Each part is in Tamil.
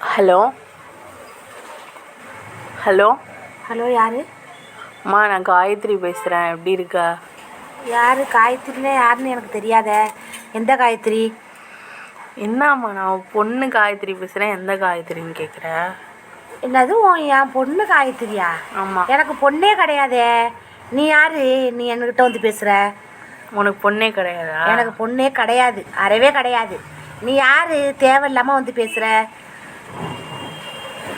ஹலோ? ஹலோ? ஹலோ யார்? அம்மா நான் காயத்ரி பேசுகிறேன் எப்படி இருக்க? யார்? காயத்ரினா யாருன்னு எனக்கு தெரியாத. எந்த காயத்ரி? என்னம்மா நான் பொண்ணு காயத்ரி பேசுகிறேன் எந்த காயத்ரின்னு கேட்குற என்னது உன் என் பொண்ணு காயத்ரியா? ஆமாம் எனக்கு பொண்ணே கிடையாதே. நீ யாரு? நீ என்கிட்ட வந்து பேசுகிற உனக்கு பொண்ணே கிடையாதா? எனக்கு பொண்ணே கிடையாது. அறவே கிடையாது. நீ யாரு? தேவையில்லாமல் வந்து பேசுகிற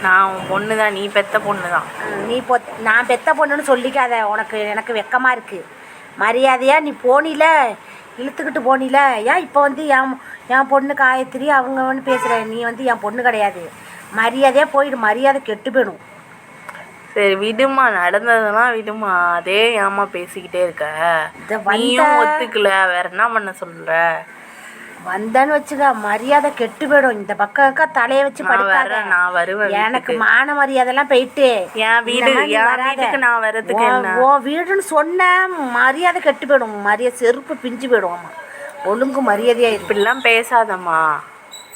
நான் உன் பொண்ணு தான் நீ பெத்த பொண்ணு தான் நீ பொ நான் பெத்த பொண்ணுன்னு சொல்லிக்காத உனக்கு எனக்கு வெக்கமாக இருக்குது மரியாதையாக நீ போனில இழுத்துக்கிட்டு போனில ஏன் இப்போ வந்து என் என் பொண்ணு காயத்ரி அவங்க வந்து பேசுகிற நீ வந்து என் பொண்ணு கிடையாது. மரியாதையாக போயிடு மரியாதை கெட்டு போயிடும். சரி விடுமா நடந்ததெல்லாம் விடுமா அதே ஏமா பேசிக்கிட்டே இருக்க? நீயும் ஒத்துக்கல வேற என்ன பண்ண சொல்ற? வந்தேன்னு வச்சுக்க மரியாதை கெட்டு போயிடும். இந்த பக்கம் இருக்க தலையை வச்சு படுக்காத. நான் வருவேன் எனக்கு மான மரியாதைலாம் போயிட்டு. என் வீடு என். வீட்டுக்கு நான் வர்றதுக்கு என்ன? உன் வீடுன்னு சொன்ன மரியாதை கெட்டு போயிடும். மரியாதை செருப்பு பிஞ்சு போயிடும் ஆமா. ஒழுங்கு மரியாதையா இருக்கு இப்படிலாம் பேசாதம்மா.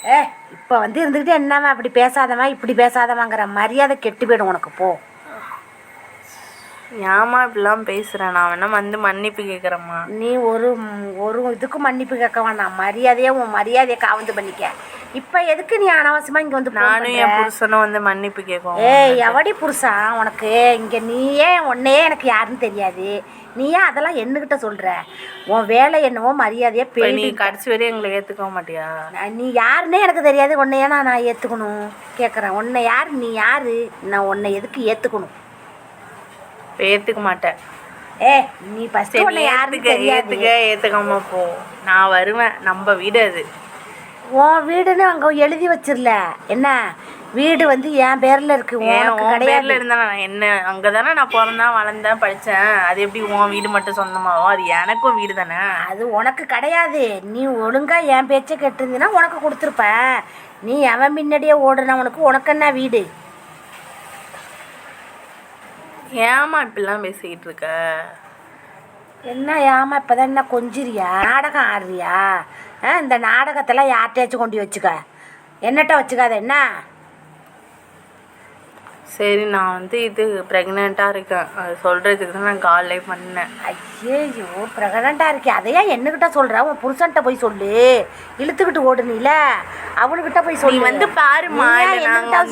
ஏ இப்போ வந்து இருந்துக்கிட்டு என்னம்மா அப்படி பேசாதம்மா இப்படி பேசாதம்மாங்கிற மரியாதை கெட்டு போயிடும் உனக்கு போ. ஏமா இப்படிலாம் பேசுறேன் நான் வேணா வந்து மன்னிப்பு கேட்குறேம்மா நீ ஒரு ஒரு இதுக்கும் மன்னிப்பு கேட்க வேண்டாம் மரியாதையா உன் மரியாதையை காவந்து பண்ணிக்க. இப்போ எதுக்கு நீ அனாவசியமா இங்கே வந்து நானும்? என் புருஷனும் வந்து மன்னிப்பு கேட்போம் ஏய் எவடி புருஷா? உனக்கு இங்கே நீயே உன்னையே எனக்கு யாருன்னு தெரியாது. நீ ஏன் அதெல்லாம் என்னகிட்ட சொல்ற? உன் வேலை என்னவோ மரியாதையா இப்ப நீ கடைசி வரையும் எங்களை ஏத்துக்க மாட்டியா? நீ யாருன்னே எனக்கு தெரியாது. உன்னையே நான் நான் ஏற்றுக்கணும் கேட்குறேன் உன்னை யார்? நீ யாரு? நான் உன்னை எதுக்கு ஏற்றுக்கணும் ஏத்துக்க மாட்டேன். ஏ நீ ஃபஸ்ட்டு உன்னை ஏத்துக்க தெரியாது. ஏத்துக்க ஏத்துக்காம போ. நான் வருவேன். நம்ம வீடு அது. உன் வீடுன்னு அங்கே எழுதி வச்சிரல. என்ன? வீடு வந்து என் பேரில் இருக்கு. உனக்கு உன் பேர்ல இருந்தா நான் என்ன? அங்கதானே நான் பிறந்தேன் வளர்ந்தேன் படிச்சேன் அது எப்படி உன் வீடு மட்டும் சொந்தமாகும் அது எனக்கும் வீடு தானே? அது உனக்கு கிடையாது. நீ ஒழுங்கா என் பேச்சை கேட்டிருந்தீன்னா உனக்கு கொடுத்துருப்பேன். நீ அவன் முன்னாடியே ஓடுனவனுக்கு உனக்கு என்ன வீடு? ஏமா இப்படிலாம் பேசிக்கிட்டு இருக்க? என்ன ஏமா இப்போதான் என்ன கொஞ்சிரியா நாடகம் ஆடுறியா? ஆ இந்த நாடகத்தெல்லாம் யார்கிட்டயாச்சும் கொண்டு வச்சுக்க. என்னட்ட வச்சுக்காத என்ன? சரி நான் வந்து இது ப்ரெக்னெண்ட்டாக இருக்கேன். அது சொல்கிறதுக்கு தான் நான் காலே பண்ணேன். ஐயோ ப்ரெக்னெண்ட்டாக இருக்கே. அதையா என்னகிட்ட சொல்கிற உன் புருஷன்ட்ட போய் சொல்லு. இழுத்துக்கிட்டு ஓடுனீல. அவனுக்கிட்ட போய் சொல்லு. வந்து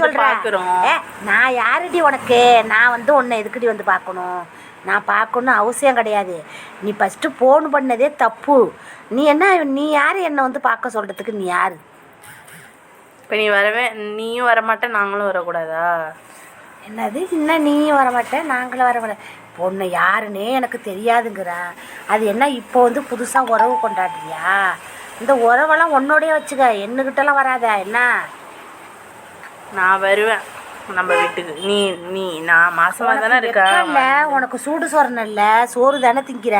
சொல்ற? பார்க்குறோம். ஏ நான் யாருடி உனக்கு? நான் வந்து உன்னை எதுக்குடி வந்து பார்க்கணும்? நான் பார்க்கணும் அவசியம் கிடையாது. நீ ஃபஸ்ட்டு ஃபோன் பண்ணதே தப்பு. நீ என்ன நீ யார் என்னை வந்து பார்க்க சொல்கிறதுக்கு நீ யார்? இப்போ நீ வரவே நீயும் வரமாட்ட நாங்களும் வரக்கூடாதா? என்னது? என்ன நீயும் வர மாட்டேன் நாங்களும் வர மாட்டேன் பொண்ணு யாருன்னே எனக்கு தெரியாதுங்கிறா. அது என்ன இப்போ வந்து புதுசாக உறவு கொண்டாடுறியா? இந்த உறவெல்லாம் உன்னோடய வச்சுக்க என்னகிட்டலாம் வராத என்ன? நான் வருவேன் நம்ம வீட்டுக்கு. நீ நீ நான் மாசமா தானே இருக்கேன் இல்லை? உனக்கு சூடு சொரணல்ல சோறு தானே திங்கிற?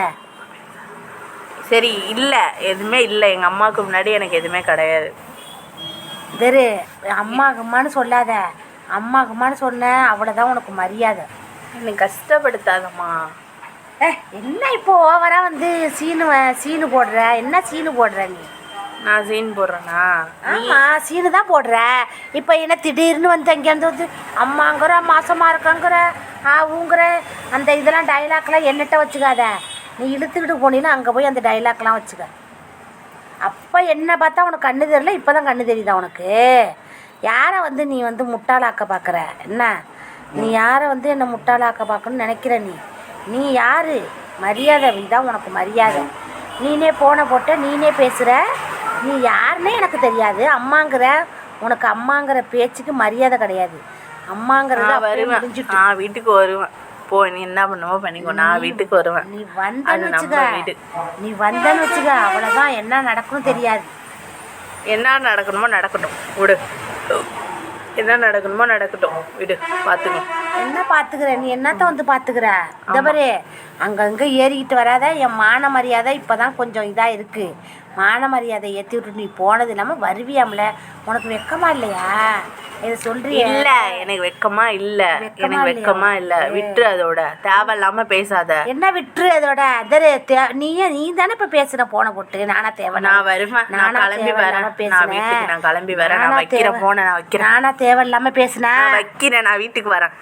சரி இல்லை எதுவுமே இல்லை. எங்கள் அம்மாவுக்கு முன்னாடி எனக்கு எதுவுமே கிடையாது. தெரு அம்மா அம்மான்னு சொல்லாத. அம்மா அம்மான்னு சொன்ன அவ்வளோதான் உனக்கு மரியாதை. என்னை கஷ்டப்படுத்தாதம்மா. ஏ என்ன இப்போ ஓவராக வந்து சீனு சீனு போடுற? என்ன சீனு போடுற நீ? நான் சீன் போடுறேனா? ஆமா சீனு தான் போடுற. இப்போ என்ன திடீர்னு வந்து அங்கேருந்து வந்து அம்மாங்கிற மாசமா இருக்கங்கிற ஆ ஊங்குற அந்த இதெல்லாம் டைலாக்லாம் என்னட்ட வச்சுக்காத. நீ இழுத்துக்கிட்டு போனீங்கன்னா அங்கே போய் அந்த டைலாக்லாம் வச்சுக்க. அப்போ என்ன பார்த்தா உனக்கு கண்ணு தெரியல இப்போ தான் கண்ணு தெரியுதா உனக்கு? யாரை வந்து நீ வந்து முட்டாளாக்க பார்க்குற? என்ன? நீ யாரை வந்து என்னை முட்டாளாக்க பார்க்கணும்னு நினைக்கிற நீ? நீ யாரு? மரியாதை இதான் உனக்கு மரியாதை. நீனே போன போட்ட நீனே பேசுகிற நீ யாருன்னே எனக்கு தெரியாது. அம்மாங்கிற உனக்கு அம்மாங்கிற பேச்சுக்கு மரியாதை கிடையாது. அம்மாங்கிறது வருவேன். வீட்டுக்கு வருவேன். போ நீ என்ன பண்ணுவோ பண்ணிக்கோ. நான் வீட்டுக்கு வருவேன். நீ வந்தேன்னு வச்சுக்க. வீடு. நீ வந்தேன்னு வச்சுக்க. அவ்வளோதான் என்ன நடக்கும்னு தெரியாது. என்ன நடக்கணுமோ நடக்கட்டும். விடு. என்ன நடக்கணுமோ நடக்கட்டும். விடு. பார்த்துக்கோ என்ன பார்த்துக்கிற நீ என்னத்த வந்து பார்த்துக்கிற இந்த பாரு. அங்கங்கே ஏறிக்கிட்டு வராத. என் மான மரியாதை இப்போ தான் கொஞ்சம் இதாக இருக்குது மான மரியாதை ஏற்றி விட்டு நீ போனது இல்லாமல் வருவியாம்ல. உனக்கு வெக்கமா இல்லையா? இது சொல்றியே? இல்ல எனக்கு வெக்கமா இல்ல. எனக்கு வெக்கமா இல்ல. விட்டுரு அதோட. தேவையில்லாம பேசாத. என்ன விட்டுரு அதோட? அதரு நீயே நீ தானே இப்ப பேசுன போன போட்டு? நானா தேவை நான் வருவேன். நான் கிளம்பி வரேன். நான் வீட்டுக்கு. நான் கிளம்பி வரேன். நான் வைக்கிறேன் தேவை- போன நான் வைக்கிறேன். நானா தேவையில்லாம பேசுனேன். வைக்கிறேன். நான் வீட்டுக்கு வரேன்.